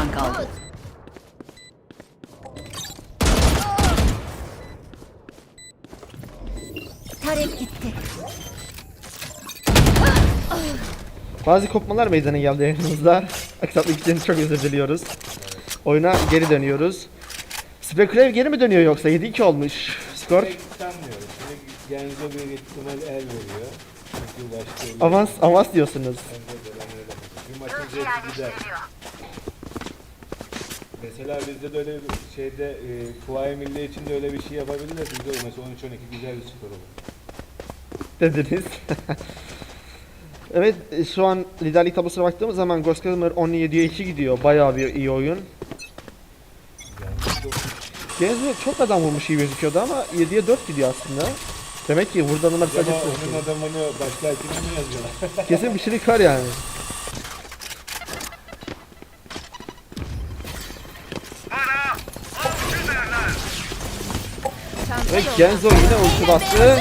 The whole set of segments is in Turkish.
düşman kaldı. Tarek gitti. Bazı kopmalar meydana geldi yayınımızda. Aksatlık için çok özür diliyoruz. Oyuna geri dönüyoruz. Spekulev geri mi dönüyor yoksa? 7-2 olmuş. Skor. Pek sanmıyorum. Genzo bir ihtimal el veriyor. Çünkü başka bir Avans, avans diyorsunuz. Bir maçın zevki gider. Mesela bizde de öyle bir şeyde e, Kuvayi Milli için de öyle bir şey yapabilirler. Bizde mesela 13-12 güzel bir skor olur. dediniz. evet şu an liderlik tablosuna baktığımız zaman Ghost 17'ye 2 gidiyor. Bayağı bir iyi oyun. Yani çok adam vurmuş iyi gözüküyordu ama 7'ye 4 gidiyor aslında. Demek ki burada numara sadece ama onun adamını başka mi yazıyorlar? Kesin bir şeylik var yani. Genzo yine ulti bastı.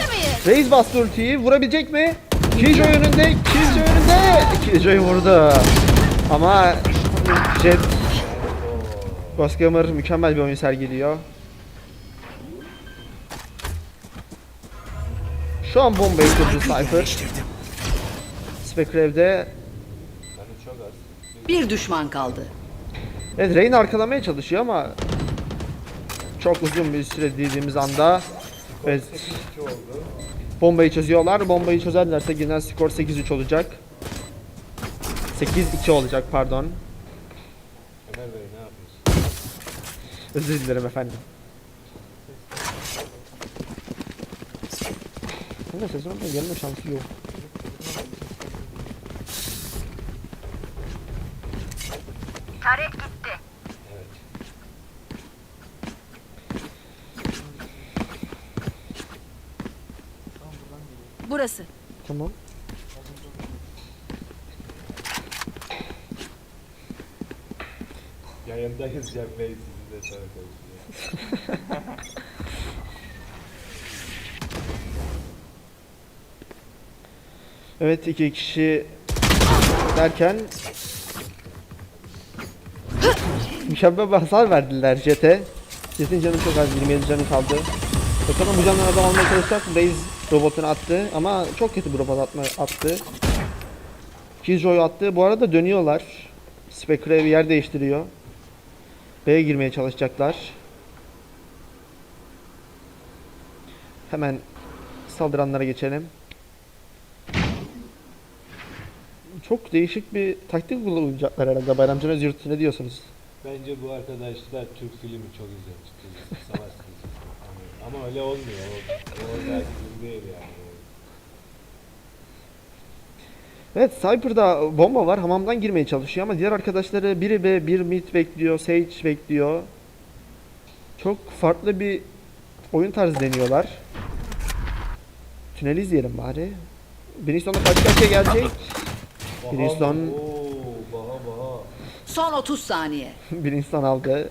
Reis bastı ultiyi. Vurabilecek mi? Killjoy önünde. Killjoy önünde. Killjoy vurdu. Ama Jet Ghost Gamer mükemmel bir oyun sergiliyor. Şu an bombayı kurdu Cypher. Az. Bir düşman kaldı. Evet Rain arkalamaya çalışıyor ama çok uzun bir süre dediğimiz anda evet, 8-2 oldu. bombayı çözüyorlar. Bombayı çözerlerse genel skor 8-3 olacak. 8-2 olacak pardon. Ömer Bey ne yapıyorsun? Özür dilerim efendim. Kanka sezonda gelme şansı yok. Tarek Burası. Tamam. Yayındayız Cem Bey sizinle konuşuyor. Evet iki kişi derken mükemmel bir hasar verdiler Jet'e. Jet'in canı çok az 27 canı kaldı. Bakalım bu canları adam almaya çalışacak mı? Robotunu attı ama çok kötü bir robot atma, attı. Killjoy attı. Bu arada dönüyorlar. Spectre bir yer değiştiriyor. B'ye girmeye çalışacaklar. Hemen saldıranlara geçelim. Çok değişik bir taktik kullanacaklar herhalde Bayramcan Özgürt ne diyorsunuz? Bence bu arkadaşlar Türk filmi çok izlemiş. Savaş. Ama, öyle olmuyor. O, o film değil yani. Evet Cypher'da bomba var hamamdan girmeye çalışıyor ama diğer arkadaşları biri B bir mid bekliyor Sage bekliyor. Çok farklı bir oyun tarzı deniyorlar. Tüneli izleyelim bari. Brimstone'la karşı karşıya gelecek. Brimstone- baha baha. Son 30 saniye. Brimstone aldı.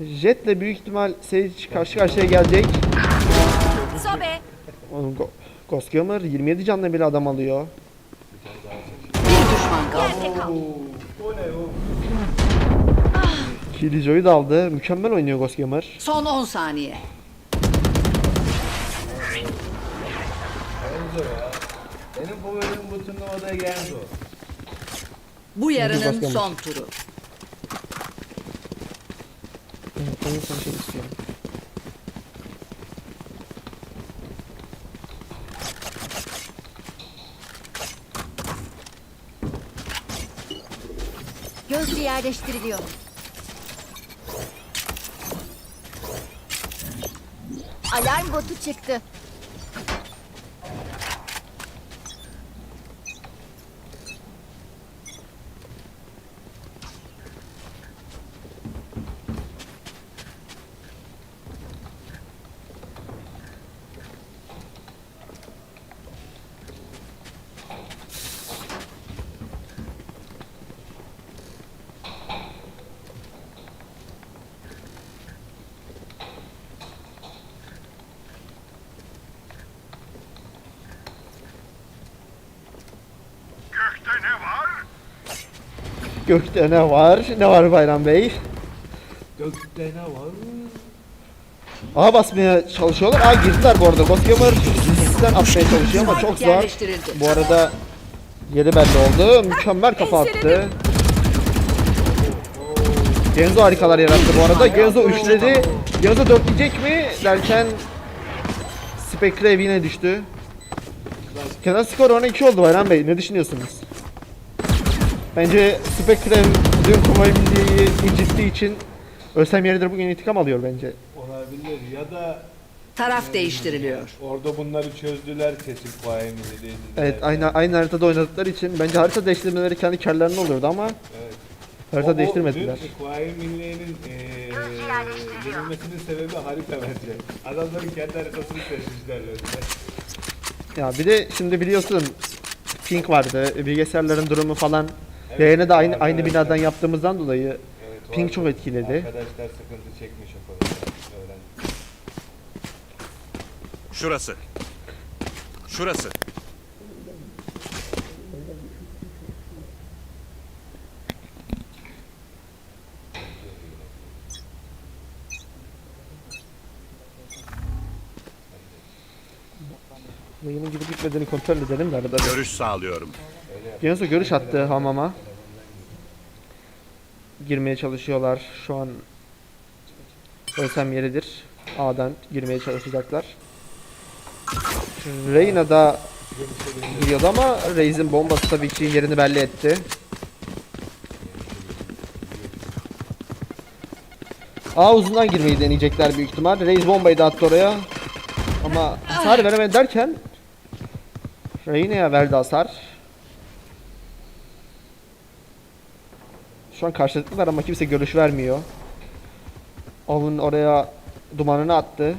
Jet'le büyük ihtimal Sage karşı karşıya gelecek. Sobe. O Go- Ghost Gamer 27 canla bile adam alıyor. Bir düşman kaldı. O? Killjoy'u da aldı. Mükemmel oynuyor Ghost Gamer. Son 10 saniye. Benim favorim bu turnuvada Genzo. Bu yarının son turu. Ben sana şey istiyorum. Gözcü yerleştiriliyor. Alarm botu çıktı. Gökte ne var? Ne var Bayram Bey? Gökte ne var? A basmaya çalışıyorlar. A girdiler bu arada. Gosgamer sizden atmaya çalışıyor ama çok zor. Bu arada yeri belli oldu. Mükemmel kafa attı. Genzo harikalar yarattı bu arada. Genzo üçledi. Genzo dörtleyecek mi derken Spectre yine düştü. Kenar skor 12 oldu Bayram Bey. Ne düşünüyorsunuz? Bence Spectre dün Kuvayi Milliye'yi incittiği için Ölsem yeridir bugün intikam alıyor bence. Olabilir ya da Taraf değiştiriliyor. orada bunları çözdüler kesin Kuvayi Milli'deydi. Evet aynı aynı haritada oynadıkları için bence harita değiştirmeleri kendi karlarına olurdu ama Evet. harita O- değiştirmediler. O, dün Kuvayi Milliye'nin eee yenilmesinin sebebi harita bence. Adamların kendi haritasını seçmişler. Ya bir de şimdi biliyorsun ping vardı. Bilgisayarların durumu falan Evet, yayını da aynı aynı binadan yaptığımızdan dolayı Evet, ping vardı. çok etkiledi. Arkadaşlar sıkıntı çekmiş o konuda. Öğrendim. Şurası. Şurası. Yayının gidip gitmediğini kontrol edelim de arada. Görüş sağlıyorum. Genzo görüş attı hamama. Girmeye çalışıyorlar. Şu an ölsem yeridir. A'dan girmeye çalışacaklar. Reyna da giriyordu ama Reis'in bombası tabii ki yerini belli etti. A uzundan girmeyi deneyecekler büyük ihtimal. Reis bombayı da attı oraya. Ama hasar veremedi derken Reyna'ya verdi hasar. Şu an karşılıklılar ama kimse görüş vermiyor. Avun oraya dumanını attı.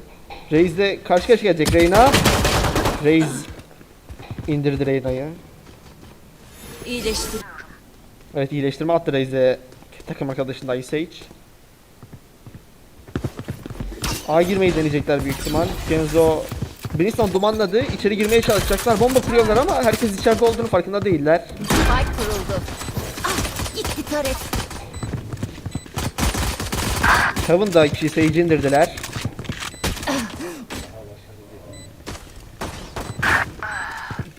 Reis de karşı karşıya gelecek Reyna. Reis indirdi Reyna'yı. İyileştir. Evet iyileştirme attı Reis'e takım arkadaşında Ice Age. A girmeyi deneyecekler büyük ihtimal. Genzo Brimstone dumanladı. İçeri girmeye çalışacaklar. Bomba kuruyorlar ama herkes içeride olduğunu farkında değiller. Spike kuruldu. Ah, gitti taret. Heaven da kişi Sage'i indirdiler.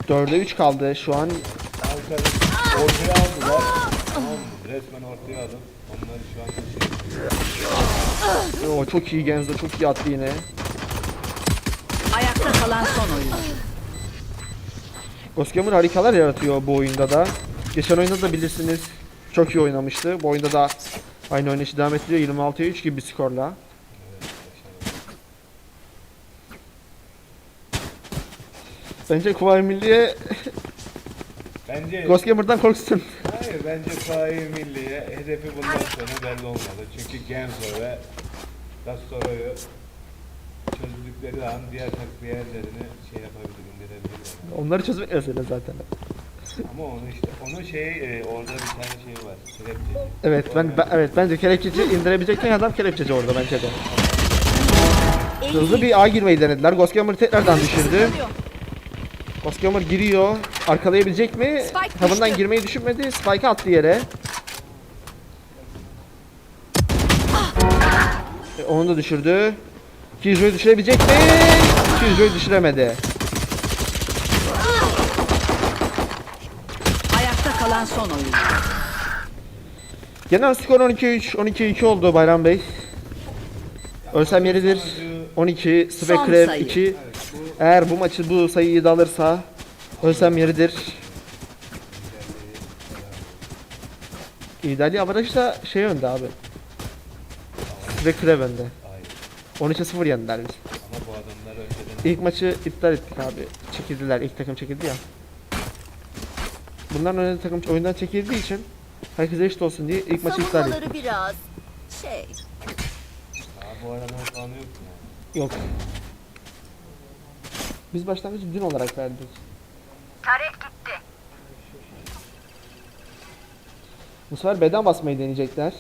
Dörde 3 kaldı şu an. Arkadaş ortaya aldılar. Tamam? Resmen ortaya alıp onları şu an Oo, çok iyi Genzo çok iyi attı yine. Ayakta kalan son oyuncu. Oskamur harikalar yaratıyor bu oyunda da. Geçen oyunda da bilirsiniz çok iyi oynamıştı. Bu oyunda da aynı oynayışı devam ettiriyor. 26'ya 3 gibi bir skorla. Bence Kuvayi Milliye Bence Ghost Gamer'dan korksun. hayır bence Kuvayi Milli'ye hedefi bundan sonra belli olmalı. Çünkü Genzo ve Gastoro'yu çözdükleri an diğer tak diğerlerini şey yapabilir, indirebilirler. Onları çözmek mesele zaten. Ama onu işte, onun şeyi e, orada bir tane şey var. Kelepçeci. Evet ben, ben evet bence kelepçeci indirebilecekken adam kelepçeci orada bence de. Hızlı bir A girmeyi denediler. Ghost Gamer tekrardan düşürdü. Ghost Gamer giriyor. Arkalayabilecek mi? Spike düştü. girmeyi düşünmedi. Spike attı yere. E, onu da düşürdü. Killjoy'u düşürebilecek mi? Killjoy'u düşüremedi. Ayakta kalan son oyuncu. Genel skor 12-3, 12-2 oldu Bayram Bey. Ölsem yeridir. 12, Son Spectre sayı. 2. Eğer bu maçı bu sayıyı da alırsa ölsem yeridir. İdali avaraj da şey önde abi. Spectre önde. Hayır. 13'e 0 yendiler biz. Ama bu adamlar önceden İlk maçı iptal ettik abi. Çekildiler. ilk takım çekildi ya. Bunların oynadığı takım oyundan çekildiği için herkes eşit olsun diye ilk maçı iptal ettik. Savunmaları biraz şey. Daha bu aralar falan yok mu? Yok. Biz başlangıcı dün olarak verdik. Taret gitti. Bu sefer beden basmayı deneyecekler.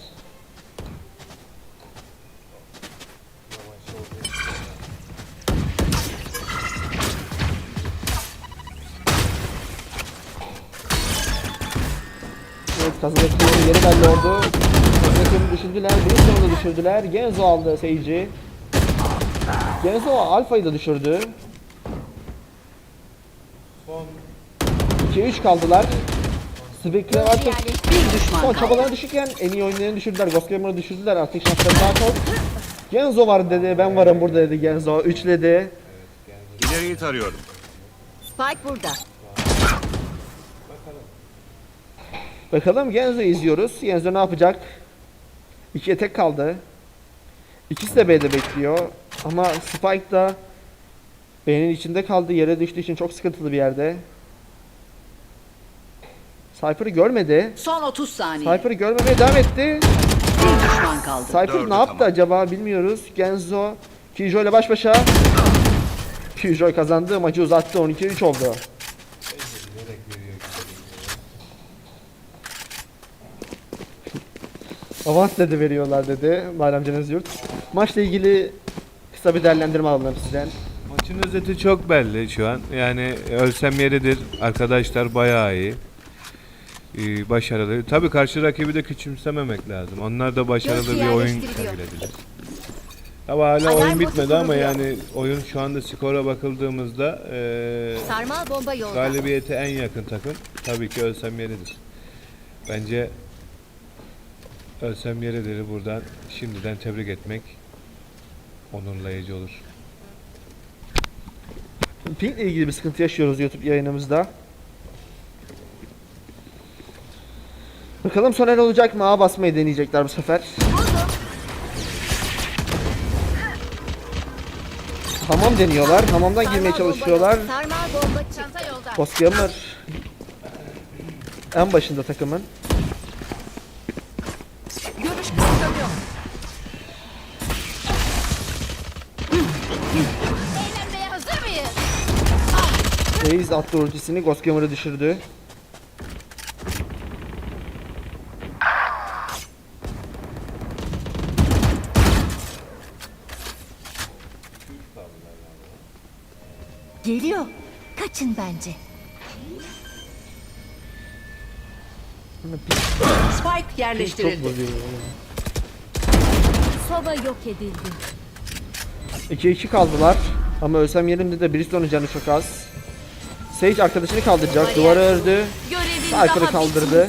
Oldu. Kazanıklı'nı düşürdüler. Brimstone'u da düşürdüler. Genzo aldı Sage'i. Genzo Alfa'yı da düşürdü. Son 2-3 kaldılar. Spectre artık Bir düşman son kaldı. çabaları düşükken en iyi oyunlarını düşürdüler. Ghost Gamer'ı düşürdüler. Artık şansları daha çok. Genzo var dedi. Ben varım burada dedi Genzo. Üçledi. İleriyi tarıyorum. Spike burada. Bakalım Genzo izliyoruz. Genzo ne yapacak? İkiye tek kaldı. İkisi de B'de bekliyor. Ama Spike da B'nin içinde kaldı. Yere düştüğü için çok sıkıntılı bir yerde. Cypher'ı görmedi. Son 30 saniye. Cypher'ı görmemeye devam etti. Bir düşman kaldı. Cypher Dördü ne yaptı tamam. acaba bilmiyoruz. Genzo Killjoy ile baş başa. Killjoy kazandı. Maçı uzattı. 12-3 oldu. bilerek veriyor gibi. Avans dedi veriyorlar dedi Bayram Cenaz Yurt. Maçla ilgili kısa bir değerlendirme alalım sizden. Maçın özeti çok belli şu an. Yani ölsem yeridir. Arkadaşlar bayağı iyi. Ee, başarılı. Tabii karşı rakibi de küçümsememek lazım. Onlar da başarılı bir oyun sergilediler. Ama hala Alarm oyun bitmedi ama kuruluyor. yani oyun şu anda skora bakıldığımızda eee Sarmal bomba yolda. galibiyete en yakın takım tabii ki Ölsem Yeridir. Bence Ölsem Yeridir'i buradan şimdiden tebrik etmek onurlayıcı olur. Ping ile ilgili bir sıkıntı yaşıyoruz YouTube yayınımızda. Bakalım Soner olacak mı? A basmayı deneyecekler bu sefer. Hamam deniyorlar. Hamamdan girmeye Sarmal bomba çalışıyorlar. Sarmal bomba en başında takımın. Reis attı ultisini. Ghost Gamer'ı düşürdü. Geliyor. Kaçın bence. Spike Çok yerleştirildi. bozuyor. Soba yok edildi. 2-2 kaldılar. Ama ölsem yerimde de Bristone'un canı çok az. Sage arkadaşını kaldıracak. Duvarı ördü. Daha kaldırdı.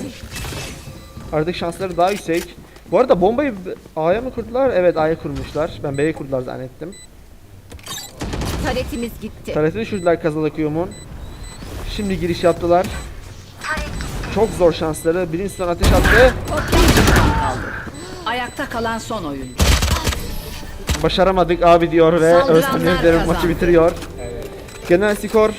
Artık şansları daha yüksek. Bu arada bombayı A'ya mı kurdular? Evet A'ya kurmuşlar. Ben B'ye kurdular zannettim. Taretimiz gitti. Tarafı düşürdüler Kazala Kuyum'un. Şimdi giriş yaptılar. Çok zor şansları. Birinci son ateş attı. Ayakta kalan son oyuncu. Başaramadık abi diyor ve Öztürk Derim maçı bitiriyor. Genel skor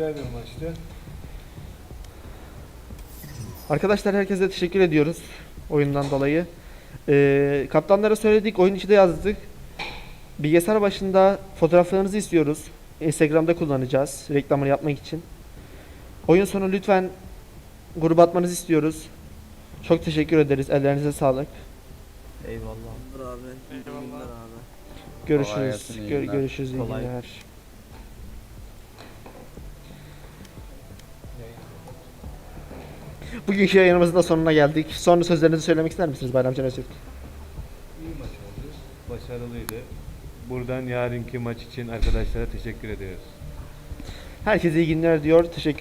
Güzel bir maçtı. Arkadaşlar herkese teşekkür ediyoruz oyundan dolayı. Ee, kaptanlara söyledik, oyun içi de yazdık. Bilgisayar başında fotoğraflarınızı istiyoruz. Instagram'da kullanacağız reklamını yapmak için. Oyun sonu lütfen gruba atmanızı istiyoruz. Çok teşekkür ederiz. Ellerinize sağlık. Eyvallah. günler abi. Görüşürüz. Gör- görüşürüz. iyi Kolay. günler. Bugünkü yayınımızın da sonuna geldik. Son sözlerinizi söylemek ister misiniz Bayram Can Öztürk? İyi maç oldu. Başarılıydı. Buradan yarınki maç için arkadaşlara teşekkür ediyoruz. Herkese iyi günler diyor. Teşekkür